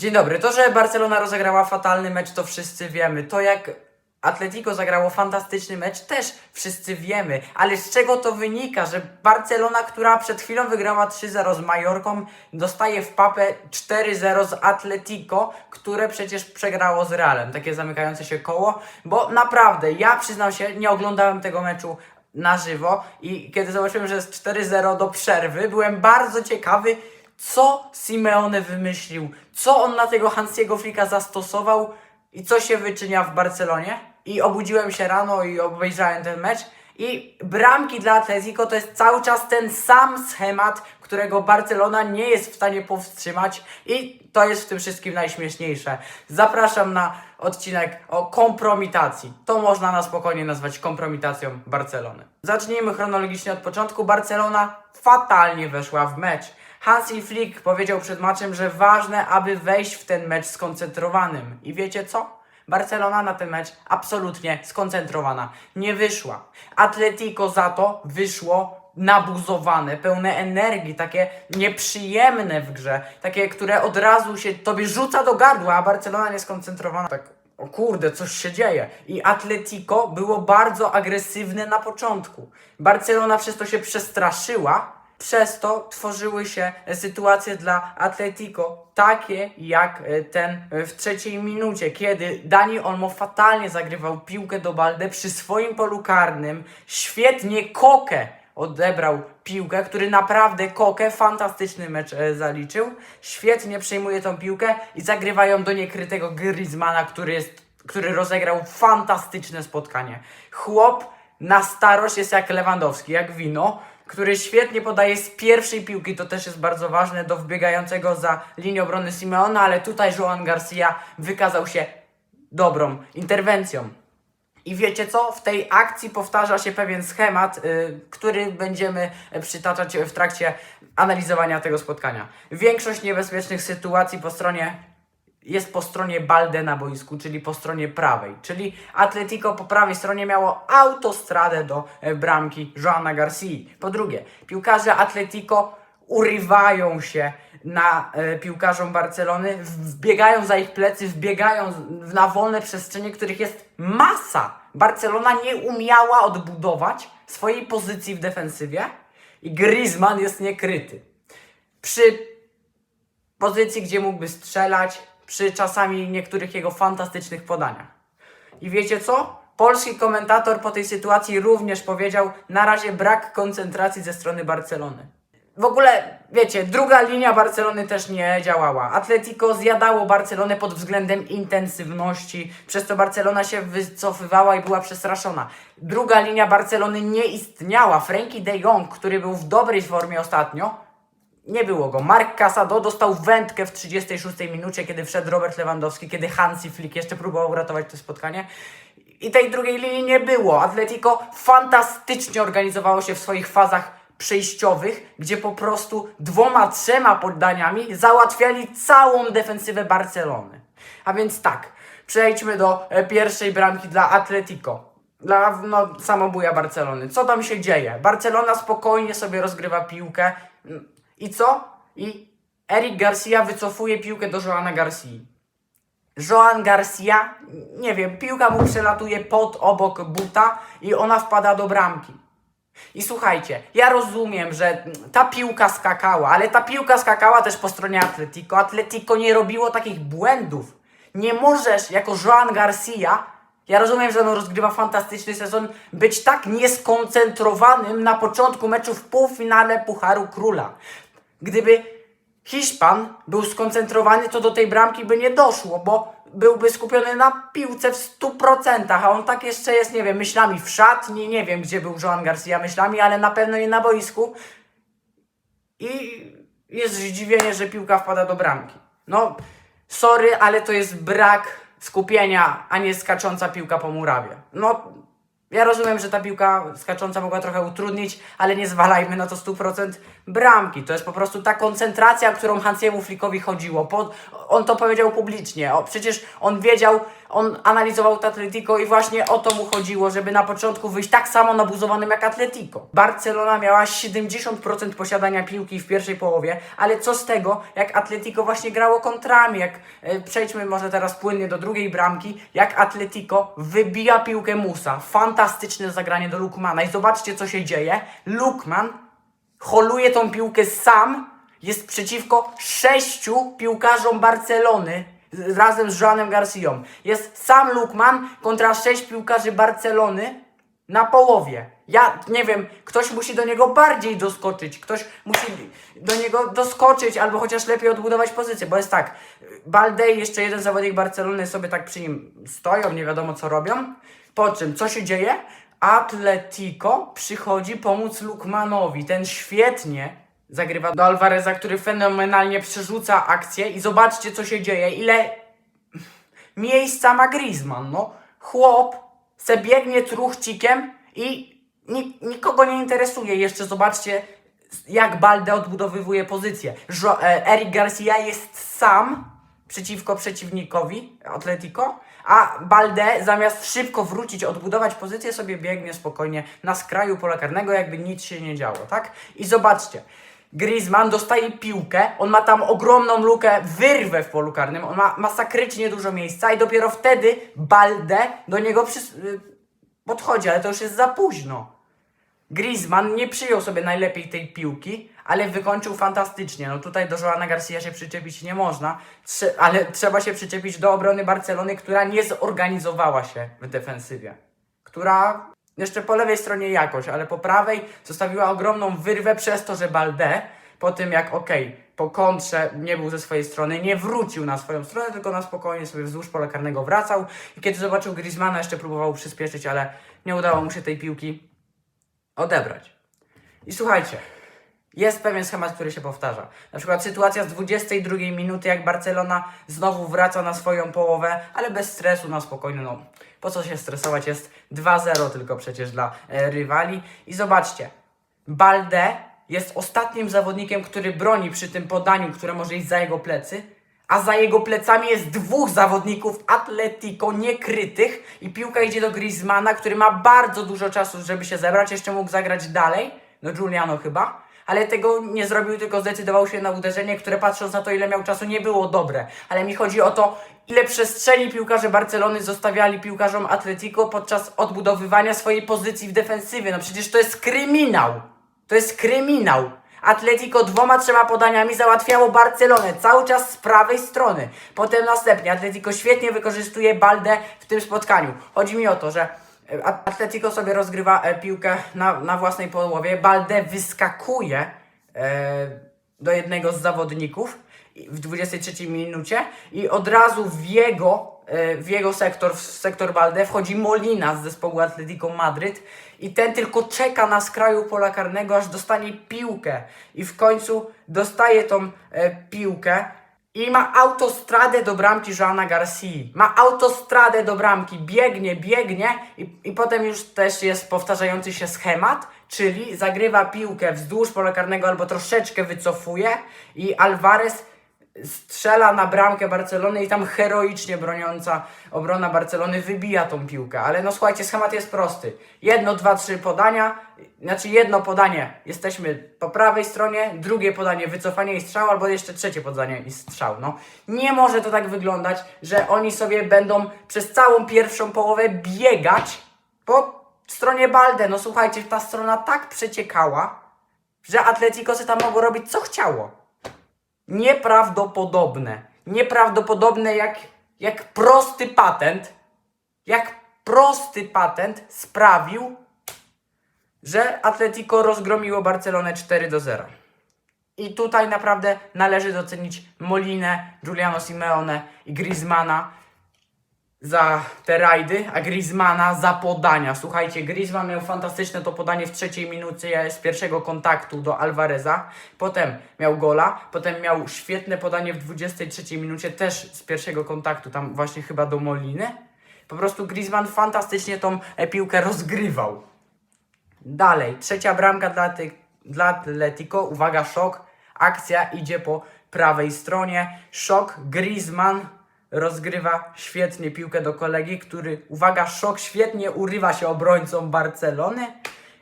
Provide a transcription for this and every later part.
Dzień dobry. To, że Barcelona rozegrała fatalny mecz, to wszyscy wiemy. To, jak Atletico zagrało fantastyczny mecz, też wszyscy wiemy. Ale z czego to wynika, że Barcelona, która przed chwilą wygrała 3-0 z Majorką, dostaje w papę 4-0 z Atletico, które przecież przegrało z Realem. Takie zamykające się koło, bo naprawdę, ja przyznam się, nie oglądałem tego meczu na żywo i kiedy zobaczyłem, że jest 4-0 do przerwy, byłem bardzo ciekawy, co Simeone wymyślił, co on na tego Hansiego Flika zastosował i co się wyczynia w Barcelonie. I obudziłem się rano i obejrzałem ten mecz. I bramki dla Atletico to jest cały czas ten sam schemat, którego Barcelona nie jest w stanie powstrzymać i to jest w tym wszystkim najśmieszniejsze. Zapraszam na odcinek o kompromitacji. To można na spokojnie nazwać kompromitacją Barcelony. Zacznijmy chronologicznie od początku. Barcelona fatalnie weszła w mecz. Hansi Flick powiedział przed meczem, że ważne, aby wejść w ten mecz skoncentrowanym. I wiecie co? Barcelona na ten mecz absolutnie skoncentrowana. Nie wyszła. Atletico za to wyszło nabuzowane, pełne energii, takie nieprzyjemne w grze, takie, które od razu się tobie rzuca do gardła, a Barcelona nieskoncentrowana. Tak, o kurde, coś się dzieje. I Atletico było bardzo agresywne na początku. Barcelona przez to się przestraszyła, przez to tworzyły się sytuacje dla Atletico, takie jak e, ten e, w trzeciej minucie, kiedy Dani Olmo fatalnie zagrywał piłkę do Balde przy swoim polu karnym. Świetnie Koke odebrał piłkę, który naprawdę Koke fantastyczny mecz e, zaliczył. Świetnie przejmuje tą piłkę i zagrywa ją do niekrytego Griezmana, który jest, który rozegrał fantastyczne spotkanie. Chłop na starość jest jak Lewandowski, jak wino, który świetnie podaje z pierwszej piłki, to też jest bardzo ważne, do wbiegającego za linię obrony Simeona, ale tutaj Joan Garcia wykazał się dobrą interwencją. I wiecie co? W tej akcji powtarza się pewien schemat, y, który będziemy y, przytaczać w trakcie analizowania tego spotkania. Większość niebezpiecznych sytuacji po stronie jest po stronie Balde na boisku, czyli po stronie prawej. Czyli Atletico po prawej stronie miało autostradę do e, bramki Joana Garcia. Po drugie, piłkarze Atletico urywają się na e, piłkarzom Barcelony, wbiegają za ich plecy, wbiegają na wolne przestrzenie, których jest masa. Barcelona nie umiała odbudować swojej pozycji w defensywie i Griezmann jest niekryty. Przy pozycji, gdzie mógłby strzelać, przy czasami niektórych jego fantastycznych podaniach. I wiecie co? Polski komentator po tej sytuacji również powiedział, na razie brak koncentracji ze strony Barcelony. W ogóle, wiecie, druga linia Barcelony też nie działała. Atletico zjadało Barcelonę pod względem intensywności, przez co Barcelona się wycofywała i była przestraszona. Druga linia Barcelony nie istniała. Frankie de Jong, który był w dobrej formie ostatnio, nie było go. Mark Casado dostał wędkę w 36 minucie, kiedy wszedł Robert Lewandowski, kiedy Hansi Flick jeszcze próbował uratować to spotkanie. I tej drugiej linii nie było. Atletico fantastycznie organizowało się w swoich fazach przejściowych, gdzie po prostu dwoma, trzema poddaniami załatwiali całą defensywę Barcelony. A więc tak, przejdźmy do e, pierwszej bramki dla Atletico. Dla no, samobuja Barcelony. Co tam się dzieje? Barcelona spokojnie sobie rozgrywa piłkę. I co? I Eric Garcia wycofuje piłkę do Joana Garcia. Joan Garcia, nie wiem, piłka mu przelatuje pod, obok buta i ona wpada do bramki. I słuchajcie, ja rozumiem, że ta piłka skakała, ale ta piłka skakała też po stronie Atletico. Atletico nie robiło takich błędów. Nie możesz jako Joan Garcia, ja rozumiem, że on rozgrywa fantastyczny sezon, być tak nieskoncentrowanym na początku meczu w półfinale Pucharu Króla. Gdyby Hiszpan był skoncentrowany, to do tej bramki by nie doszło, bo byłby skupiony na piłce w 100%, a on tak jeszcze jest, nie wiem, myślami w szatni, nie wiem gdzie był Joan Garcia myślami, ale na pewno nie na boisku. I jest zdziwienie, że piłka wpada do bramki. No, sorry, ale to jest brak skupienia, a nie skacząca piłka po murawie. No, Ja rozumiem, że ta piłka skacząca mogła trochę utrudnić, ale nie zwalajmy na to 100% bramki. To jest po prostu ta koncentracja, którą Hansiemu Flickowi chodziło. Po, on to powiedział publicznie. O, przecież on wiedział, on analizował to Atletico i właśnie o to mu chodziło, żeby na początku wyjść tak samo nabuzowanym jak Atletico. Barcelona miała 70% posiadania piłki w pierwszej połowie, ale co z tego, jak Atletico właśnie grało kontrami, jak e, przejdźmy może teraz płynnie do drugiej bramki, jak Atletico wybija piłkę Musa. Fantastyczne zagranie do Lukmana i zobaczcie co się dzieje. Lukman holuje tą piłkę sam, jest przeciwko sześciu piłkarzom Barcelony razem z Joanem Garcją. Jest sam Lukman kontra sześć piłkarzy Barcelony na połowie. Ja nie wiem, ktoś musi do niego bardziej doskoczyć, ktoś musi do niego doskoczyć albo chociaż lepiej odbudować pozycję, bo jest tak, Balde i jeszcze jeden zawodnik Barcelony sobie tak przy nim stoją, nie wiadomo co robią, po czym, co się dzieje? Atletico przychodzi pomóc Lukmanowi. Ten świetnie zagrywa do Alvareza, który fenomenalnie przerzuca akcję i zobaczcie co się dzieje. Ile miejsca ma Griezmann, no. Chłop se biegnie truchcikiem i nikogo nie interesuje. Jeszcze zobaczcie jak Balde odbudowywuje pozycję. Jo e, Eric Garcia jest sam przeciwko przeciwnikowi Atletico, a Balde zamiast szybko wrócić, odbudować pozycję, sobie biegnie spokojnie na skraju pola karnego, jakby nic się nie działo, tak? I zobaczcie, Griezmann dostaje piłkę, on ma tam ogromną lukę, wyrwę w polu karnym, on ma masakrycznie dużo miejsca i dopiero wtedy Balde do niego przys- y, podchodzi, ale to już jest za późno. Griezmann nie przyjął sobie najlepiej tej piłki, ale wykończył fantastycznie. No tutaj do Joana Garcia się przyczepić nie można, trze- ale trzeba się przyczepić do obrony Barcelony, która nie zorganizowała się w defensywie. Która jeszcze po lewej stronie jakoś, ale po prawej zostawiła ogromną wyrwę przez to, że Balde po tym jak okej, po kontrze nie był ze swojej strony, nie wrócił na swoją stronę, tylko na spokojnie sobie wzdłuż pola karnego wracał i kiedy zobaczył Griezmana jeszcze próbował przyspieszyć, ale nie udało mu się tej piłki odebrać. I słuchajcie, jest pewien schemat, który się powtarza. Na przykład sytuacja z 22 minuty, jak Barcelona znowu wraca na swoją połowę, ale bez stresu, na spokojnie, no po co się stresować, jest 2-0 tylko przecież dla e, rywali. I zobaczcie, Balde jest ostatnim zawodnikiem, który broni przy tym podaniu, które może iść za jego plecy, a za jego plecami jest dwóch zawodników Atletico niekrytych i piłka idzie do Griezmana, który ma bardzo dużo czasu, żeby się zebrać, jeszcze mógł zagrać dalej, no Giuliano chyba, ale tego nie zrobił, tylko zdecydował się na uderzenie, które patrząc na to, ile miał czasu, nie było dobre. Ale mi chodzi o to, ile przestrzeni piłkarze Barcelony zostawiali piłkarzom Atletico podczas odbudowywania swojej pozycji w defensywie. No przecież to jest kryminał. To jest kryminał. Atletico dwoma, trzema podaniami załatwiało Barcelonę cały czas z prawej strony. Potem następnie Atletico świetnie wykorzystuje Baldę w tym spotkaniu. Chodzi mi o to, że e, Atletico sobie rozgrywa e, piłkę na, na własnej połowie. Balde wyskakuje e, do jednego z zawodników w 23 minucie i od razu w jego, w jego sektor, w sektor Balde wchodzi Molina z zespołu Atletico Madryt i ten tylko czeka na skraju pola karnego, aż dostanie piłkę i w końcu dostaje tą e, piłkę i ma autostradę do bramki Joana Garcia. Ma autostradę do bramki, biegnie, biegnie i, i potem już też jest powtarzający się schemat, czyli zagrywa piłkę wzdłuż pola karnego albo troszeczkę wycofuje i Alvarez strzela na bramkę Barcelony i tam heroicznie broniąca obrona Barcelony wybija tą piłkę. Ale no słuchajcie, schemat jest prosty. Jedno, dwa, trzy podania, znaczy jedno podanie jesteśmy po prawej stronie, drugie podanie wycofanie i strzał, albo jeszcze trzecie podanie i strzał. No, nie może to tak wyglądać, że oni sobie będą przez całą pierwszą połowę biegać po stronie Balde. No słuchajcie, ta strona tak przeciekała, że Atletico sobie tam mogło robić co chciało nieprawdopodobne. Nieprawdopodobne jak, jak prosty patent, jak prosty patent sprawił, że Atletico rozgromiło Barcelonę 4 do 0. I tutaj naprawdę należy docenić Molinę, Giuliano Simeone i Griezmana za te rajdy, a Griezmana za podania. Słuchajcie, Griezmann miał fantastyczne to podanie w trzeciej minucie z pierwszego kontaktu do Alvareza. Potem miał gola, potem miał świetne podanie w 23 minucie też z pierwszego kontaktu, tam właśnie chyba do Moliny. Po prostu Griezmann fantastycznie tą e, piłkę rozgrywał. Dalej, trzecia bramka dla, ty, dla Atletico. Uwaga, szok. Akcja idzie po prawej stronie. Szok. Griezmann rozgrywa świetnie piłkę do kolegi, który, uwaga, szok, świetnie urywa się obrońcą Barcelony.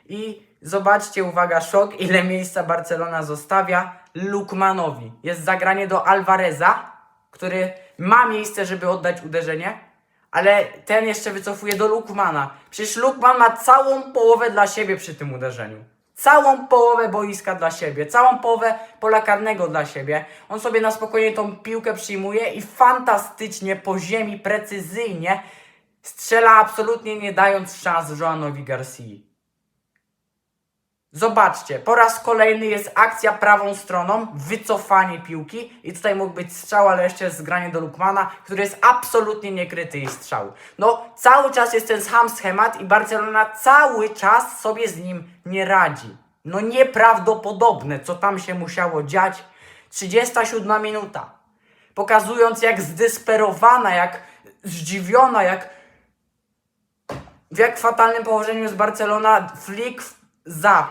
I zobaczcie, uwaga, szok, ile miejsca Barcelona zostawia Lukmanowi. Jest zagranie do Alvareza, który ma miejsce, żeby oddać uderzenie, ale ten jeszcze wycofuje do Lukmana. Przecież Lukman ma całą połowę dla siebie przy tym uderzeniu. Całą połowę boiska dla siebie, całą połowę pola karnego dla siebie. On sobie na spokojnie tą piłkę przyjmuje i fantastycznie po ziemi, precyzyjnie strzela, absolutnie nie dając szans Joanowi Garcii. Zobaczcie, po raz kolejny jest akcja prawą stroną, wycofanie piłki i tutaj mógł być strzał, ale jeszcze jest zgranie do Lukmana, który jest absolutnie niekryty i strzał. No, cały czas jest ten sam schemat i Barcelona cały czas sobie z nim nie radzi. No nieprawdopodobne, co tam się musiało dziać. 37 minuta. Pokazując jak zdesperowana, jak zdziwiona, jak w jak fatalnym położeniu jest Barcelona, Flick za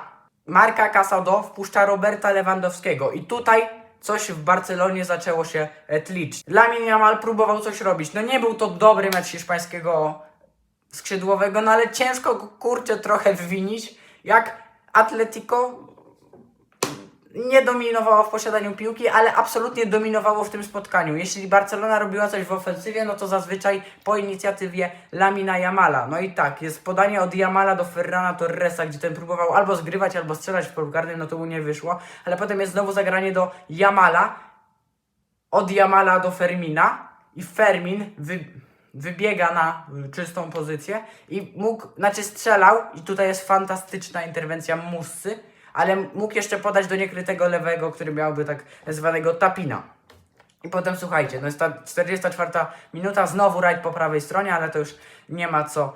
Marka Casado wpuszcza Roberta Lewandowskiego i tutaj coś w Barcelonie zaczęło się e, tlić. Lamin Yamal próbował coś robić. No nie był to dobry mecz hiszpańskiego skrzydłowego, no ale ciężko kurczę trochę wywinić, jak Atletico nie dominowało w posiadaniu piłki, ale absolutnie dominowało w tym spotkaniu. Jeśli Barcelona robiła coś w ofensywie, no to zazwyczaj po inicjatywie Lamina Jamala. No i tak, jest podanie od Jamala do Ferrana Torresa, gdzie ten próbował albo zgrywać, albo strzelać w polu no to mu nie wyszło, ale potem jest znowu zagranie do Jamala, od Jamala do Fermina. I Fermin wy, wybiega na czystą pozycję i mógł, znaczy strzelał. I tutaj jest fantastyczna interwencja Mussy, ale mógł jeszcze podać do niekrytego lewego, który miałby tak zwanego tapina. I potem słuchajcie, no jest ta 44 minuta, znowu rajd po prawej stronie, ale to już nie ma co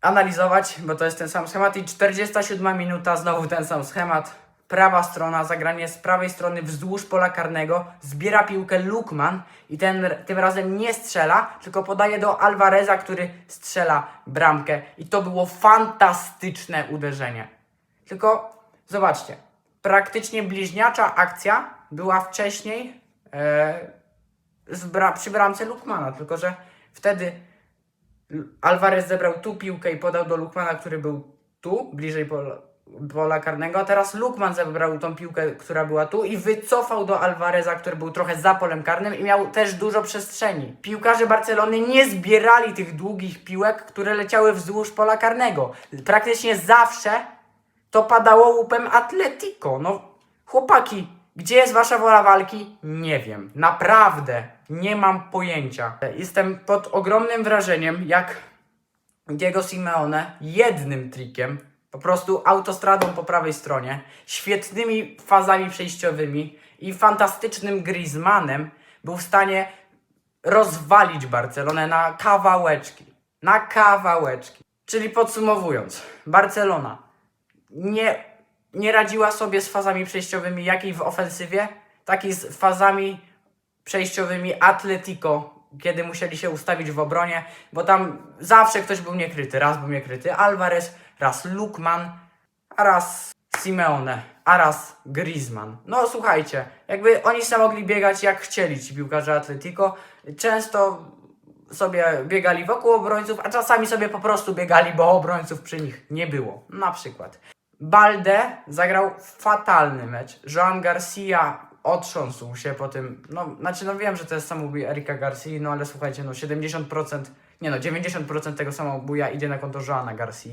analizować, bo to jest ten sam schemat i 47 minuta, znowu ten sam schemat. Prawa strona, zagranie z prawej strony wzdłuż pola karnego, zbiera piłkę Lukman i ten tym razem nie strzela, tylko podaje do Alvareza, który strzela bramkę i to było fantastyczne uderzenie. Tylko zobaczcie, praktycznie bliźniacza akcja była wcześniej e, bra- przy bramce Lukmana, tylko że wtedy Alvarez zebrał tu piłkę i podał do Lukmana, który był tu, bliżej pola, pola karnego, a teraz Lukman zebrał tą piłkę, która była tu i wycofał do Alvareza, który był trochę za polem karnym i miał też dużo przestrzeni. Piłkarze Barcelony nie zbierali tych długich piłek, które leciały wzdłuż pola karnego. Praktycznie zawsze to padało łupem Atletico. No, chłopaki, gdzie jest wasza wola walki? Nie wiem. Naprawdę nie mam pojęcia. Jestem pod ogromnym wrażeniem, jak Diego Simeone jednym trikiem, po prostu autostradą po prawej stronie, świetnymi fazami przejściowymi i fantastycznym Griezmannem był w stanie rozwalić Barcelonę na kawałeczki. Na kawałeczki. Czyli podsumowując, Barcelona nie, nie radziła sobie z fazami przejściowymi, jak i w ofensywie, tak i z fazami przejściowymi Atletico, kiedy musieli się ustawić w obronie, bo tam zawsze ktoś był niekryty. Raz był niekryty Alvarez, raz Lukman, a raz Simeone, a raz Griezmann. No słuchajcie, jakby oni sobie mogli biegać jak chcieli ci piłkarze Atletico. Często sobie biegali wokół obrońców, a czasami sobie po prostu biegali, bo obrońców przy nich nie było. Na przykład. Balde zagrał fatalny mecz. Joan Garcia otrząsł się po tym, no, znaczy no wiem, że to jest samobój Erika Garcia, no ale słuchajcie, no 70%, nie no, 90% tego samobuja idzie na konto Joana Garcia.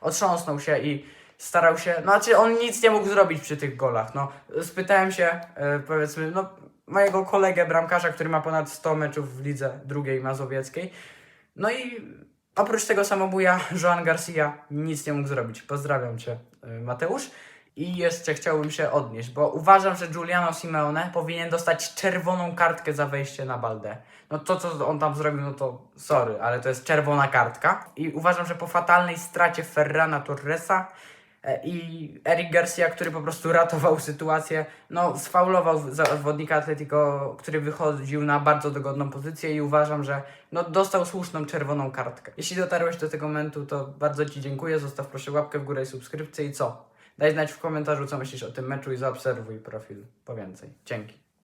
Otrząsnął się i starał się, no znaczy on nic nie mógł zrobić przy tych golach, no. Spytałem się, e, powiedzmy, no mojego kolegę bramkarza, który ma ponad 100 meczów w lidze drugiej mazowieckiej, no i oprócz tego samobuja Joan Garcia nic nie mógł zrobić. Pozdrawiam Cię, y, Mateusz. I jeszcze chciałbym się odnieść, bo uważam, że Giuliano Simeone powinien dostać czerwoną kartkę za wejście na Baldę. No to, co on tam zrobił, no to sorry, ale to jest czerwona kartka. I uważam, że po fatalnej stracie Ferrana Torresa I Eric Garcia, który po prostu ratował sytuację, no sfaulował zawodnika Atletico, który wychodził na bardzo dogodną pozycję i uważam, że no, dostał słuszną czerwoną kartkę. Jeśli dotarłeś do tego momentu, to bardzo Ci dziękuję. Zostaw proszę łapkę w górę i subskrypcję i co? Daj znać w komentarzu, co myślisz o tym meczu i zaobserwuj profil po więcej. Dzięki.